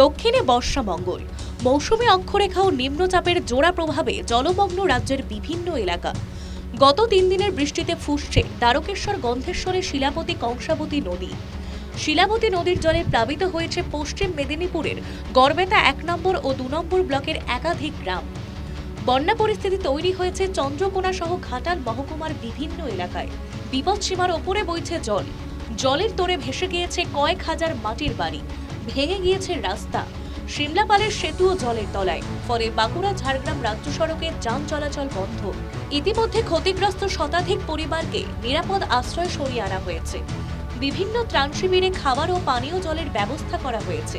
দক্ষিণে বর্ষা মঙ্গল। মৌসুমী অক্ষরেখা ও নিম্নচাপের জোড়া প্রভাবে জলমগ্ন রাজ্যের বিভিন্ন এলাকা। গত তিন দিনের বৃষ্টিতে ফুসছে দ্বারকেশ্বর গন্ধেশ্বরে শিলাবতী কংসাবতী নদী। শিলাবতী নদীর জলে প্লাবিত হয়েছে পশ্চিম মেদিনীপুরের গড়বেতা এক নম্বর ও দু নম্বর ব্লকের একাধিক গ্রাম। বন্যা পরিস্থিতি তৈরি হয়েছে চন্দ্রকোনা সহ ঘাটাল মহকুমার বিভিন্ন এলাকায়। বিপদসীমার ওপরে বইছে জল। জলের তোরে ভেসে গিয়েছে কয়েক হাজার মাটির বাড়ি। ভেঙে গিয়েছে রাস্তা। সিমলাপালের সেতুও জলের তলায়। ফলে বাঁকুড়া, ঝাড়গ্রাম রাজ্য সড়কে যান চলাচল বন্ধ। ইতিমধ্যে ক্ষতিগ্রস্ত শতাধিক পরিবারকে নিরাপদ আশ্রয় সরিয়ে আনা হয়েছে। বিভিন্ন ত্রাণ শিবিরে খাবার ও পানীয় জলের ব্যবস্থা করা হয়েছে।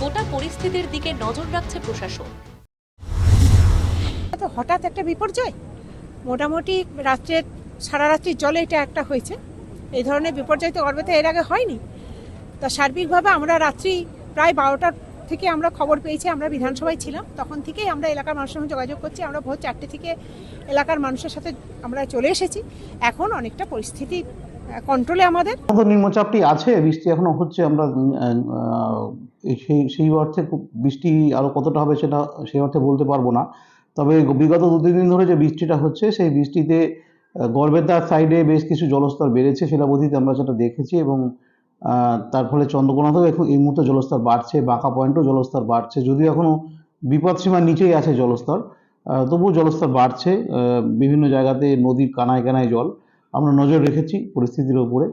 গোটা পরিস্থিতির দিকে নজর রাখছে প্রশাসন। হঠাৎ একটা বিপর্যয়? মোটামুটি রাত্রের সারা রাত্রির জলে এটা একটা হয়েছে। এই ধরনের বিপর্যয় তো গর্বেতে এর আগে হয়নি। তা সার্বিকভাবে আমরা রাত্রি প্রায় বারোটার থেকে আমরা খবর পেয়েছি, আমরা বিধানসভায় ছিলাম। তখন থেকেই আমরা এলাকার মানুষের সঙ্গে যোগাযোগ করছি। আমরা ভোর চারটে থেকে এলাকার মানুষের সাথে আমরা চলে এসেছি। এখন অনেকটা পরিস্থিতি কন্ট্রোলে আমাদের। নিম্নচাপটি আছে, বৃষ্টি এখনও হচ্ছে, আমরা সেই সেই অর্থে বৃষ্টি আরও কতটা হবে সেটা, সেই অর্থে বলতে পারব না। তবে বিগত দু তিন দিন ধরে যে বৃষ্টিটা হচ্ছে, সেই বৃষ্টিতে গড়বেতার সাইডে বেশ কিছু জলস্তর বেড়েছে শিলাবতীতে আমরা সেটা দেখেছি এবং তার ফলে চন্দ্রকোনাতেও এখন এই মুহূর্তে জলস্তর বাড়ছে, বাঁকা পয়েন্টেও জলস্তর বাড়ছে, যদিও এখনও বিপদসীমার নিচেই আছে জলস্তর। তবুও জলস্তর বাড়ছে বিভিন্ন জায়গাতে নদীর কানায় কানায় জল। আমরা নজর রেখেছি পরিস্থিতির উপরে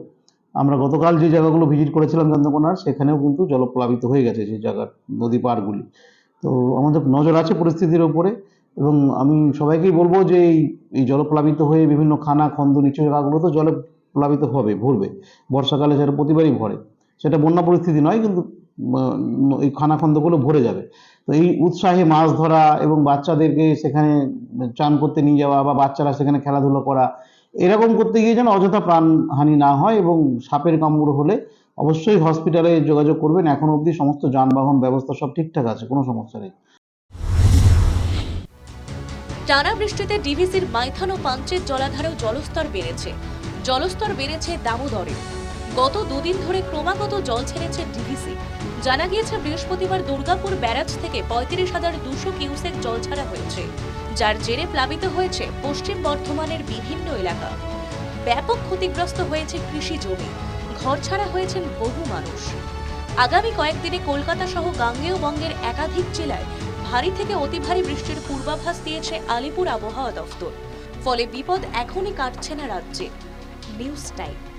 আমরা গতকাল যে জায়গাগুলো ভিজিট করেছিলাম চন্দ্রকোনার, সেখানেও কিন্তু জলপ্লাবিত হয়ে গেছে সেই জায়গার নদী পাড়গুলি। তো আমাদের নজর আছে পরিস্থিতির উপরে এবং আমি সবাইকেই বলব যে এই এই জলপ্লাবিত হয়ে বিভিন্ন খানা, খন্দ নিচু জায়গাগুলো তো জলে প্লাবিত হবে, ভরবে। বর্ষাকালে সেটা প্রতিবারই ভরে। সেটা বন্যা পরিস্থিতি নয়, কিন্তু এই খানা খন্দগুলো ভরে যাবে। তো এই উৎসাহে মাছ ধরা এবং বাচ্চাদেরকে সেখানে চান করতে নিয়ে যাওয়া বা বাচ্চারা সেখানে খেলাধুলো করা, এরকম করতে গিয়ে যেন অযথা প্রাণহানি না হয় এবং সাপের কামড় হলে অবশ্যই হসপিটালে যোগাযোগ করবেন। এখন অবধি সমস্ত যানবাহন ব্যবস্থা সব ঠিকঠাক আছে, কোনো সমস্যা নেই। টানা বৃষ্টিতে ডিভিসির মাইথান ও পাঞ্চের জলাধারেও জলস্তর বেড়েছে। জলস্তর বেড়েছে দামোদরে। গত দুদিন ধরে ক্রমাগত জল ছেড়েছে ডিভিসি জানা গিয়েছে, বৃহস্পতিবার দুর্গাপুর ব্যারাজ থেকে পঁয়ত্রিশ হাজার দুশো কিউসেক জল ছাড়া হয়েছে, যার জেরে প্লাবিত হয়েছে পশ্চিম বর্ধমানের বিভিন্ন এলাকা। ব্যাপক ক্ষতিগ্রস্ত হয়েছে কৃষি জমি, ঘর ছাড়া হয়েছেন বহু মানুষ। আগামী কয়েকদিনে কলকাতা সহ গাঙ্গেয় বঙ্গের একাধিক জেলায় ভারী থেকে অতি ভারী বৃষ্টির পূর্বাভাস দিয়েছে আলিপুর আবহাওয়া দফতর ফলে বিপদ এখনই কাটছে না রাজ্যে। news type.